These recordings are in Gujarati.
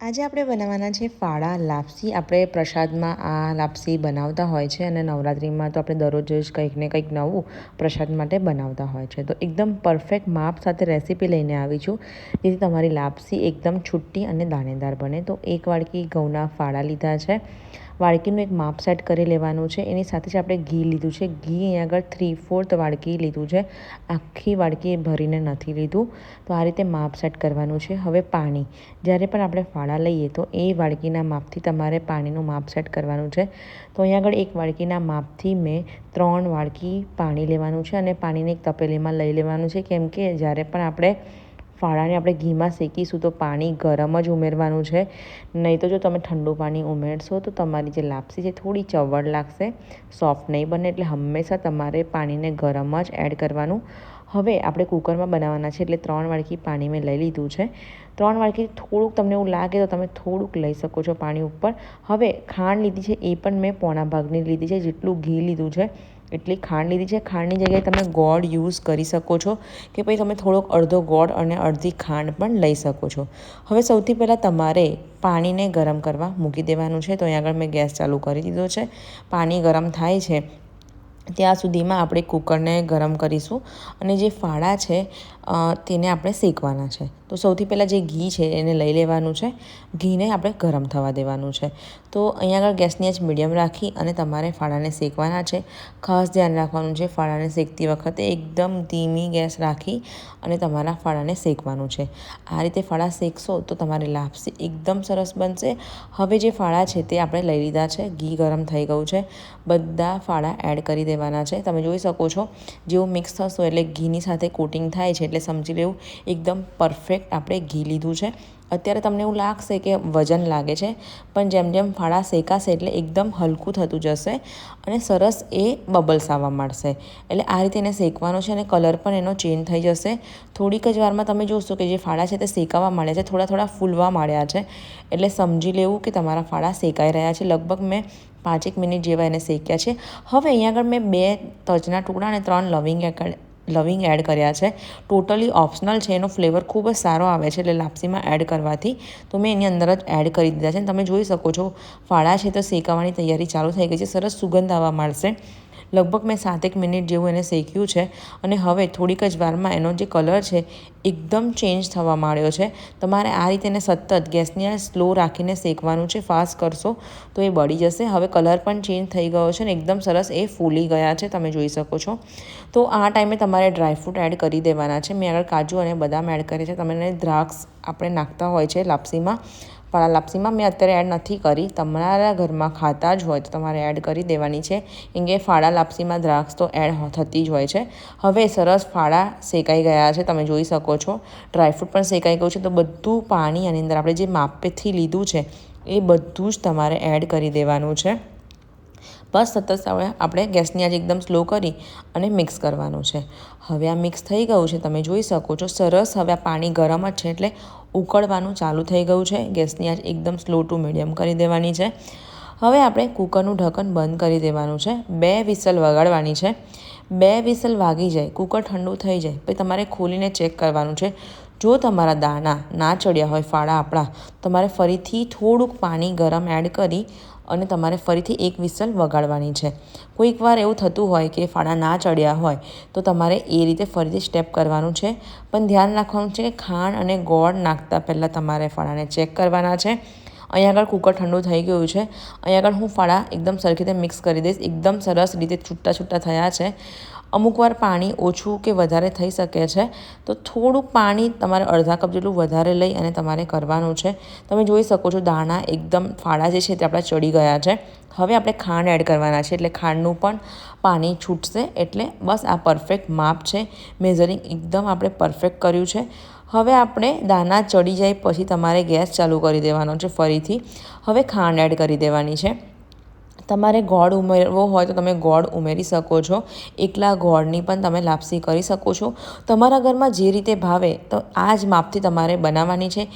આજે આપણે બનાવવાના છે ફાળા લાપસી. આપણે પ્રસાદમાં આ લાપસી બનાવતા હોય છે અને નવરાત્રિમાં તો આપણે દરરોજ કંઈક ને કંઈક નવું પ્રસાદ માટે બનાવતા હોય છે. તો એકદમ પરફેક્ટ માપ સાથે રેસીપી લઈને આવી છું. જેથી તમારી લાપસી એકદમ છૂટી અને દાણેદાર બને. તો એક વાડકી ઘઉંના ફાળા લીધા છે. વાડકીનું એક માપ સેટ કરી લેવાનું છે. એની સાથે જ આપણે ઘી લીધું છે. ઘી અહીં આગળ થ્રી ફોર્થ વાડકી લીધું છે. આખી વાડકી ભરીને નથી લીધું. તો આ રીતે માપ સેટ કરવાનું છે. હવે પાણી. જ્યારે પણ આપણે ફાળા લઈએ તો એ વાડકીના માપથી તમારે પાણીનું માપ સેટ કરવાનું છે. તો અહીં આગળ એક વાડકીના માપથી મેં ત્રણ વાડકી પાણી લેવાનું છે અને પાણીને એક તપેલીમાં લઈ લેવાનું છે. કેમ કે જ્યારે પણ આપણે ફાળાને આપણે ઘીમાં શેકીશું તો પાણી ગરમ જ ઉમેરવાનું છે. નહીં તો જો તમે ઠંડુ પાણી ઉમેરશો તો તમારી જે લાપસી છે થોડી ચવડ લાગશે. સોફ્ટ નહીં બને એટલે હંમેશા તમારે પાણીને ગરમ જ એડ કરવાનું. હવે આપણે કુકરમાં બનાવવાના છે એટલે ત્રણ વાડકી પાણી મેં લઈ લીધું છે. ત્રણ વાડકી થોડુંક તમને એવું લાગે તો તમે થોડુંક લઈ શકો છો પાણી ઉપર. હવે ખાંડ લીધી છે એ પણ મેં પોણા ભાગની લીધી છે. જેટલું ઘી લીધું છે એટલી ખાંડ લીધી છે. ખાંડની જગ્યાએ તમે ગોળ યુઝ કરી શકો છો કે પછી તમે થોડોક અડધો ગોળ અને અડધી ખાંડ પણ લઈ શકો છો. હવે સૌથી પહેલાં તમારે પાણીને ગરમ કરવા મૂકી દેવાનું છે. તો અહીં આગળ મેં ગેસ ચાલુ કરી દીધો છે. પાણી ગરમ થાય છે. ત્યાં સુધીમાં આપણે કુકરને ગરમ કરીશું અને જે ફાળા છે તેને આપણે શેકવાના છે. તો સૌથી પહેલાં જે ઘી છે એને લઈ લેવાનું છે. ઘીને આપણે ગરમ થવા દેવાનું છે. તો અહીંયા આગળ ગેસની આંચ મીડિયમ રાખી અને તમારે ફાળાને શેકવાના છે. ખાસ ધ્યાન રાખવાનું છે ફાળાને શેકતી વખતે એકદમ ધીમી ગેસ રાખી અને તમારા ફાળાને શેકવાનું છે. આ રીતે ફાળા શેકશો તો તમારી લાપસી એકદમ સરસ બનશે. હવે જે ફાળા છે તે આપણે લઈ લીધા છે, ઘી ગરમ થઈ ગયું છે. બધા ફાળા એડ કરી દેવાના છે. તમે જોઈ શકો છો, જેવું મિક્સ થશો એટલે ઘીની સાથે કોટિંગ થાય છે એટલે સમજી લેવું એકદમ પરફેક્ટ આપણે ઘી લીધું છે. અત્યારે તમને એવું લાગશે કે વજન લાગે છે, પણ જેમ જેમ ફાળા શેકાશે એટલે એકદમ હલકું થતું જશે અને સરસ એ બબલ્સ આવવા માંડશે. એટલે આ રીતે એને શેકવાનો છે અને કલર પણ એનો ચેન્જ થઈ જશે. થોડીક જ વારમાં તમે જોશો કે જે ફાળા છે તે શેકાવા માંડ્યા છે, થોડા થોડા ફૂલવા માંડ્યા છે. એટલે સમજી લેવું કે તમારા ફાળા શેકાઈ રહ્યા છે. લગભગ મેં પાંચેક મિનિટ જેવા એને શેક્યા છે. હવે અહીંયા આગળ મેં બે તજના ટુકડા અને ત્રણ લવિંગ લવિંગ એડ કર્યા છે. ટોટલી ઓપ્શનલ છે. એનો ફ્લેવર ખૂબ જ સારો આવે છે એટલે લાપસીમાં એડ કરવાથી. તો મેં એની અંદર જ એડ કરી દીધા છે. તમે જોઈ શકો છો, ફાળા છે તો શેકાવાની તૈયારી ચાલુ થઈ ગઈ છે. સરસ સુગંધ આવવા માંડશે. લગભગ મેં સાતેક મિનિટ જેવું એને શેક્યું છે અને હવે થોડીક જ વારમાં એનો જે કલર છે એકદમ ચેન્જ થવા માંડ્યો છે. તમારે આ રીતે એને સતત ગેસની આ સ્લો રાખીને શેકવાનું છે, ફાસ્ટ કરશો તો એ બળી જશે. હવે કલર પણ ચેન્જ થઈ ગયો છે ને એકદમ સરસ એ ફૂલી ગયા છે, તમે જોઈ શકો છો. તો આ ટાઈમે તમારે ડ્રાયફ્રૂટ એડ કરી દેવાના છે. મેં આગળ કાજુ અને બદામ એડ કરે છે. તમને દ્રાક્ષ આપણે નાખતા હોય છે લાપસીમાં. પણ આ લાપસીમાં મેં અત્યારે એડ નથી કરી. તમારા ઘરમાં ખાતા જ હોય તો તમારે એડ કરી દેવાની છે. કેમ કે ફાળા લાપસીમાં દ્રાક્ષ તો એડ થતી જ હોય છે. હવે સરસ ફાળા શેકાઈ ગયા છે, તમે જોઈ શકો છો. ડ્રાયફ્રૂટ પણ શેકાઈ ગયું છે, તો બધું પાણી આની અંદર આપણે જે માપેથી લીધું છે, એ બધું જ તમારે એડ કરી દેવાનું છે. બસ સતત હવે આપણે ગેસની આજ એકદમ સ્લો કરી અને મિક્સ કરવાનું છે. હવે આ મિક્સ થઈ ગયું છે, તમે જોઈ શકો છો. સરસ હવે આ પાણી ગરમ જ છે, એટલે ઉકળવાનું ચાલુ થઈ ગયું છે. ગેસની આંચ એકદમ સ્લો ટુ મીડિયમ કરી દેવાની છે. હવે આપણે કુકરનું ઢક્કન બંધ કરી દેવાનું છે. બે વિસલ વગાડવાની છે. બે વિસલ વાગી જાય, કુકર ઠંડુ થઈ જાય, પછી તમારે ખોલીને ચેક કરવાનું છે. જો તમારા દાણા ના ચડ્યા હોય, ફાળા આપણા, તમારે ફરીથી થોડુંક પાણી ગરમ એડ કરી અને તમારે ફરીથી એક વિસલ વગાડવાની છે. કોઈક વાર એવું થતું હોય કે ફાળા ના ચડ્યા હોય, તો તમારે એ રીતે ફરીથી સ્ટેપ કરવાનું છે. પણ ધ્યાન રાખવાનું છે કે ખાંડ અને ગોળ નાખતા પહેલાં તમારે ફાળાને ચેક કરવાના છે. અહીંયા આગળ કુકર ઠંડુ થઈ ગયું છે. અહીંયા આગળ હું ફાળા એકદમ સરખી રીતે મિક્સ કરી દઈશ. એકદમ સરસ રીતે છૂટા છૂટા થયા છે. અમુક વાર પાણી ઓછું કે વધારે થઈ શકે છે, તો થોડુંક પાણી તમારે અડધા કપ જેટલું વધારે લઈ અને તમારે કરવાનું છે. તમે જોઈ શકો છો દાણા એકદમ ફાળા જે છે તે આપણા ચડી ગયા છે. હવે આપણે ખાંડ એડ કરવાના છે એટલે ખાંડનું પણ પાણી છૂટશે એટલે બસ આ પરફેક્ટ માપ છે. મેઝરિંગ એકદમ આપણે પરફેક્ટ કર્યું છે. હવે આપણે દાણા ચડી જાય પછી તમારે ગેસ ચાલુ કરી દેવાનો છે ફરીથી. હવે ખાંડ એડ કરી દેવાની છે. તમારે ગોળ ઉમેરવો હોય તો તમે ગોળ ઉમેરી શકો છો. એકલા ગોળની પણ તમે લાપસી કરી શકો છો. તમારા ઘરમાં જે રીતે ભાવે તો આ જ માપથી તમારે બનાવવાની છે.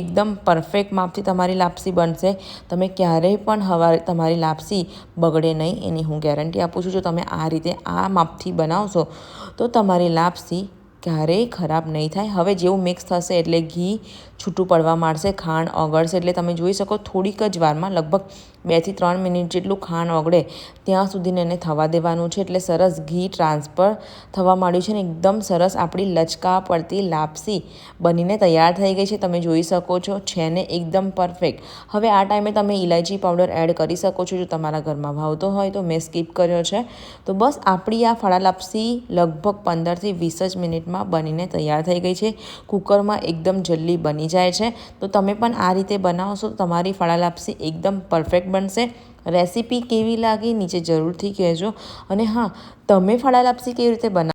એકદમ પરફેક્ટ માપથી તમારી લાપસી બનશે. તમે ક્યારેય પણ હવા તમારી લાપસી બગડે નહીં એની હું ગેરંટી આપું છું. જો તમે આ રીતે આ માપથી બનાવશો તો તમારી લાપસી ક્યારેય ખરાબ નહીં થાય. હવે જેવું મિક્સ થશે એટલે ઘી છૂટું પડવા માંડશે, ખાંડ ઓગળશે એટલે તમે જોઈ શકો થોડીક જ વારમાં લગભગ બેથી ત્રણ મિનિટ જેટલું ખાંડ ઓગળે ત્યાં સુધીને એને થવા દેવાનું છે. એટલે સરસ ઘી ટ્રાન્સફર થવા માંડ્યું છે ને એકદમ સરસ આપણી લચકા પડતી લાપસી બનીને તૈયાર થઈ ગઈ છે. તમે જોઈ શકો છો, છે ને એકદમ પરફેક્ટ. હવે આ ટાઈમે તમે ઇલાયચી પાવડર એડ કરી શકો છો જો તમારા ઘરમાં ભાવતો હોય તો. મેં સ્કીપ કર્યો છે. તો બસ આપણી આ ફળા લાપસી લગભગ પંદરથી વીસ જ મિનિટમાં બનીને તૈયાર થઈ ગઈ છે. કુકરમાં એકદમ જલ્દી બની જાય છે. તો તમે પણ આ રીતે બનાવશો તો તમારી ફળા લાપસી એકદમ પરફેક્ટ બનશે. રેસીપી કેવી લાગી, નીચે જરૂરથી કહેજો. અને હા, તમે ફાળા લાપસી કેવી રીતે બનાવો